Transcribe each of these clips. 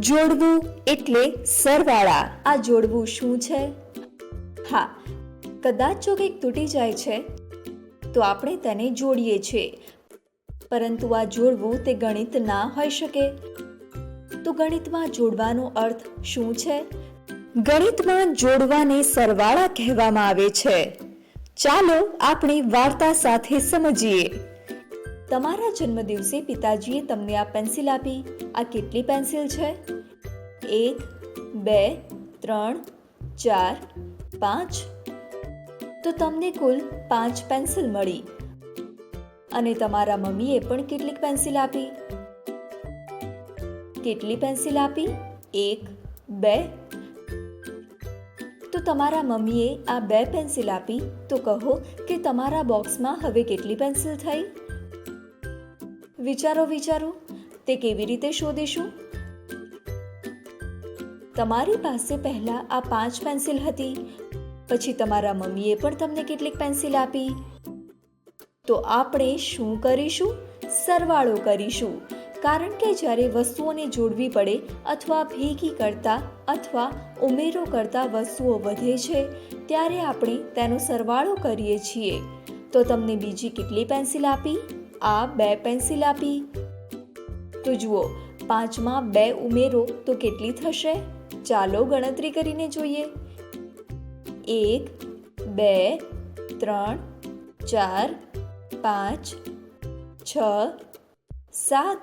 જોડવું એટલે સરવાળા. આ જોડવું શું છે? હા, કદાચ જો કંઈક તૂટી જાય છે, તો આપણે તેને જોડીએ છીએ. પરંતુ આ જોડવું તે ગણિત ના હોઈ શકે. તો ગણિતમાં જોડવાનો અર્થ શું છે? ગણિતમાં જોડવાને સરવાળા કહેવામાં આવે છે. ચાલો આપણે વાર્તા સાથે સમજીએ. તમારા જન્મદિવસે પિતાજીએ તમને આ પેન્સિલ આપી. આ કેટલી પેન્સિલ છે? એક, બે, ત્રણ, ચાર, પાંચ. તો તમને કુલ પાંચ પેન્સિલ મળી. અને તમારા મમ્મીએ પણ કેટલીક પેન્સિલ આપી. કેટલી પેન્સિલ આપી? એક, બે. તો તમારા મમ્મીએ આ બે પેન્સિલ આપી. તો કહો કે તમારા બોક્સમાં હવે કેટલી પેન્સિલ થઈ? વિચારો વિચારો, તે કેવી રીતે શોધીશું? તમારી પાસે પહેલા આ પાંચ પેન્સિલ હતી, પછી તમારા મમ્મીએ પણ તમને કેટલીક પેન્સિલ આપી. તો આપણે શું કરીશું? સરવાળો કરીશું. કારણ કે જ્યારે વસ્તુઓને જોડવી પડે અથવા ભેગી કરતા અથવા ઉમેરો કરતા વસ્તુઓ વધે છે, ત્યારે આપણે તેનો સરવાળો કરીએ છીએ. તો તમને બીજી કેટલી પેન્સિલ આપી? આ બે પેન્સિલ આપી. તો જુઓ, પાંચમાં બે ઉમેરો તો કેટલી થશે? ચાલો ગણતરી કરીને જોઈએ. એક, બે, ત્રણ, ચાર, પાંચ, છ, સાત.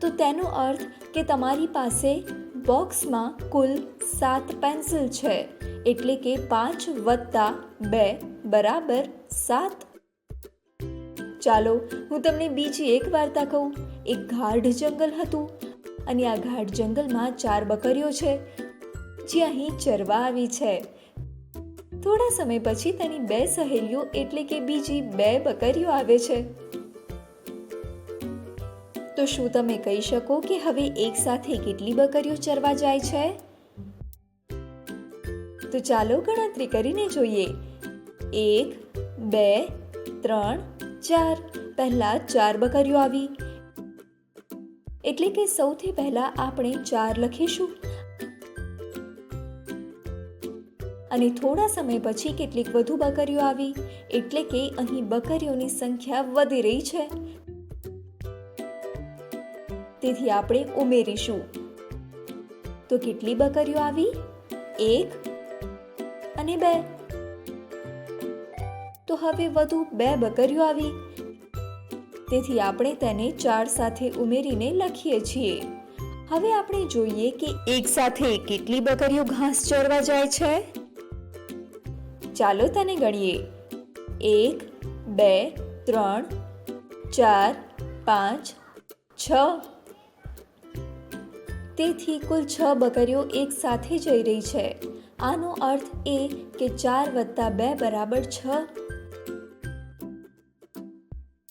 તો તેનો અર્થ કે તમારી પાસે બોક્સમાં કુલ સાત પેન્સિલ છે, એટલે કે પાંચ વત્તા બે બરાબર સાત. ચાલો, હું તમને બીજી એક વાર્તા કહું. એક ગાઢ જંગલ હતું અને આ ગાઢ જંગલમાં ચાર બકરીઓ છે, જે અહીં ચરવા આવી છે. થોડા સમય પછી તેની બે સહેલીઓ એટલે કે બીજી બે બકરીઓ આવે છે. તો શું તમે કહી શકો કે હવે એક સાથે કેટલી બકરીઓ ચરવા જાય છે? તો ચાલો ગણતરી કરીને જોઈએ. એક, બે, ત્રણ ચાર, પહેલા ચાર બકરીઓ આવી. એટલે કે સૌથી પહેલા આપણે ચાર લખીશું. અને થોડા સમય પછી કેટલીક વધુ બકરીઓ આવી, એટલે કે અહીં બકરીઓની સંખ્યા વધી રહી છે. તેથી આપણે ઉમેરીશું. તો કેટલી બકરીઓ આવી? એક અને બે. હવે વધુ બે બકરીઓ આવી. તેથી આપણે તેને ચાર સાથે ઉમેરીને લખીએ છીએ. હવે આપણે જોઈએ કે એક સાથે કેટલી બકરીઓ ઘાસ ચરવા જાય છે. ચાલો તેને ગણીએ. એક, બે, ત્રણ, ચાર, પાંચ, છ. તેથી કુલ છ બકરીઓ એક સાથે જઈ રહી છે. આનો અર્થ એ કે ચાર વત્તા બે બરાબર છ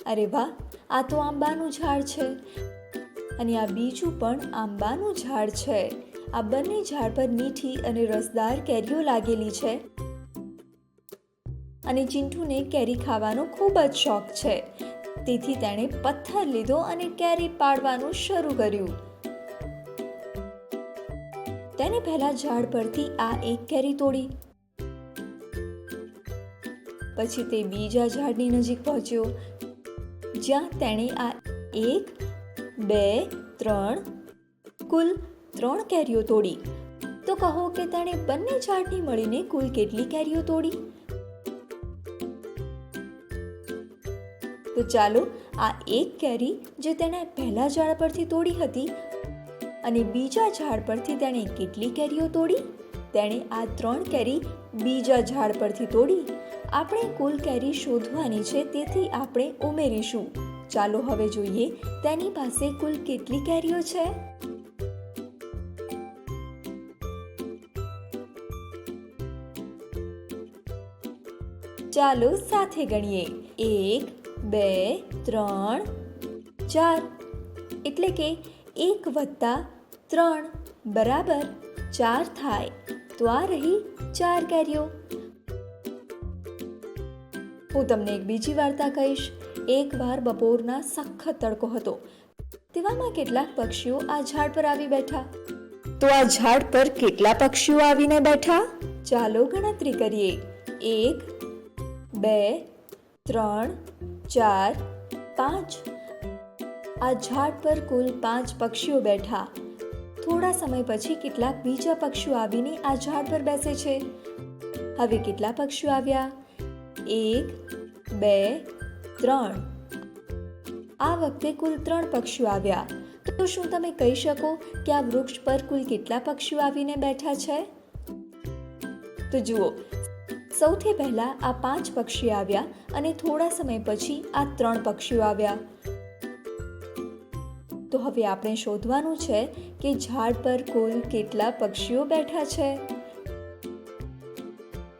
અરે વાહ, આ તો આંબાનું ઝાડ છે. અને આ બીજું પણ આંબાનું ઝાડ છે. આ બંને ઝાડ પર મીઠી અને રસદાર કેરીઓ લાગેલી છે. અને ચિંટુને કેરી ખાવાનો ખૂબ જ શોખ છે. તેથી તેણે પથ્થર લીધો અને કેરી પાડવાનું શરૂ કર્યું. તેને પહેલા ઝાડ પરથી આ એક કેરી તોડી. પછી તે બીજા ઝાડની નજીક પહોંચ્યો. જ્યાં તેણે આ એક, બે, ત્રણ, કુલ ત્રણ કેરીઓ તોડી. તો કહો કે તેણે બંને ઝાડની મળીને કુલ કેટલી કેરીઓ તોડી? તો ચાલો આ એક કેરી જે તેણે પહેલા ઝાડ પરથી તોડી હતી અને બીજા ઝાડ પરથી તેણે કેટલી કેરીઓ તોડી? તેણે આ ત્રણ કેરી બીજા ઝાડ પરથી તોડી. આપણે કુલ કેરી શોધવાની છે, તેથી આપણે ઉમેરીશું. ચાલો હવે જોઈએ, તેની પાસે કુલ કેટલી કેરીઓ છે? ચાલો સાથે ગણીએ. એક, બે, ત્રણ, ચાર. એટલે કે એક વત્તા ત્રણ બરાબર ચાર થાય. તો આ રહી ચાર કેરીઓ. હું તમને એક બીજી વાર્તા કહીશ. એકવાર બપોરના સખત તડકો હતો. તેવામાં કેટલાક પક્ષીઓ આ ઝાડ પર આવી બેઠા. તો આ ઝાડ પર કેટલા પક્ષીઓ આવીને બેઠા? ચાલો ગણતરી કરીએ. એક, બે, ત્રણ, ચાર, પાંચ. આ ઝાડ પર કુલ પાંચ પક્ષીઓ બેઠા. થોડા સમય પછી કેટલાક બીજા પક્ષીઓ આવીને આ ઝાડ પર બેસે છે. હવે કેટલા પક્ષીઓ આવ્યા? એક, બે, ત્રણ. આ વખતે કુલ ત્રણ પક્ષીઓ આવ્યા. તો શું તમે કહી શકો કે આ વૃક્ષ પર કુલ કેટલા પક્ષીઓ આવીને બેઠા છે? તો જુઓ, સૌથી પહેલા આ પાંચ પક્ષીઓ આવ્યા અને થોડા સમય પછી આ ત્રણ પક્ષીઓ આવ્યા. તો હવે આપણે શોધવાનું છે કે ઝાડ પર કુલ કેટલા પક્ષીઓ બેઠા છે.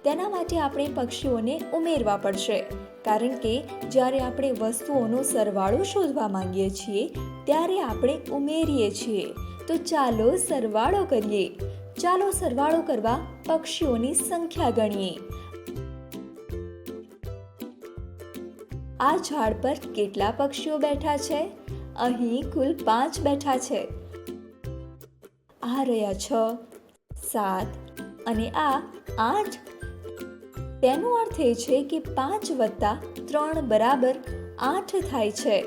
તેના માટે આપણે પક્ષીઓને ઉમેરવા પડશે. કારણ કે જ્યારે આપણે વસ્તુઓનો સરવાળો શોધવા માંગીએ છીએ, ત્યારે આપણે ઉમેરીએ છીએ. તો ચાલો સરવાળો કરીએ. ચાલો સરવાળો કરવા પક્ષીઓની સંખ્યા ગણીએ. આ ઝાડ પર કેટલા પક્ષીઓ બેઠા છે? અહીં કુલ પાંચ બેઠા છે. આ રહ્યા છ, સાત અને આ આઠ. તેનો અર્થ એ છે કે પાંચ વત્તા ત્રણ બરાબર આઠ થાય છે.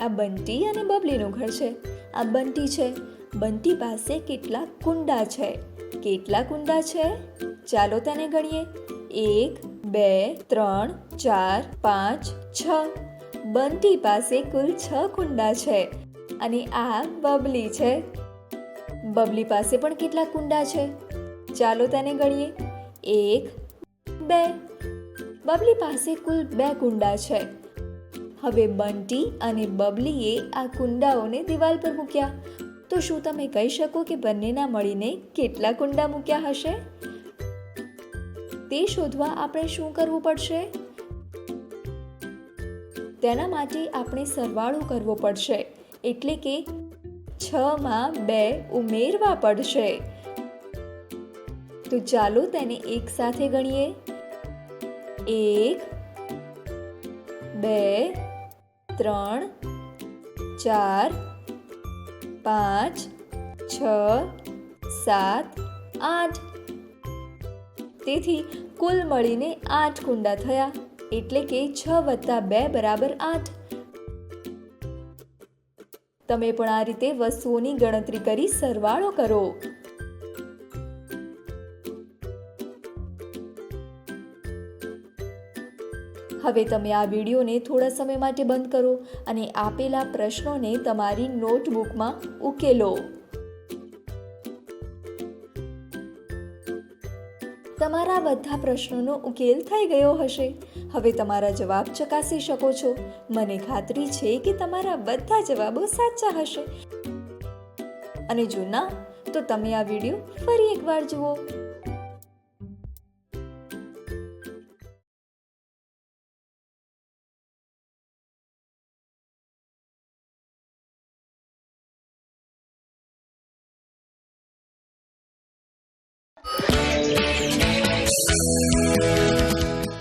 આ બંટી અને બબલીનું ઘર છે. આ બંટી છે. બંટી પાસે કેટલા કુંડા છે? કેટલા કુંડા છે? ચાલો તેને ગણીએ. એક બે, ત્રણ, ચાર, પાંચ, છ. બંટી પાસે કુલ છ કુંડા છે અને આ બબલી છે. બબલી પાસે પણ કેટલા કુંડા છે? ચાલો તેને ગણીએ. એક, બે. બબલી પાસે કુલ બે કુંડા છે. હવે બંટી અને બબલીએ આ કુંડાઓને દિવાલ પર મૂક્યા. તો શું તમે કહી શકો કે બંનેના મળીને કેટલા કુંડા મૂક્યા હશે? તે શોધવા આપણે શું કરવું પડશે? તેના માટે આપણે સરવાળો કરવો પડશે, એટલે કે છ માં બે ઉમેરવા પડશે. તો ચાલો તેને એક સાથે ગણીએ. એક, બે, ત્રણ, ચાર, પાંચ, છ, સાત, આઠ. તેથી કુલ મળીને આઠ કુંડા થયા, એટલે કે છ વત્તા બે બરાબર આઠ. તમે પણ આ રીતે વસ્તુઓની ગણતરી કરી સરવાળો કરો. હવે તમે આ વિડીયોને થોડા સમય માટે બંધ કરો અને આપેલા પ્રશ્નોને તમારી નોટબુકમાં ઉકેલો. તમારા બધા પ્રશ્નોનો ઉકેલ થઈ ગયો હશે. હવે તમારા જવાબ ચકાસી શકો છો. મને ખાતરી છે કે તમારા બધા જવાબો સાચા હશે. અને જો ના, તો તમે આ વીડિયો ફરી એકવાર જુઓ.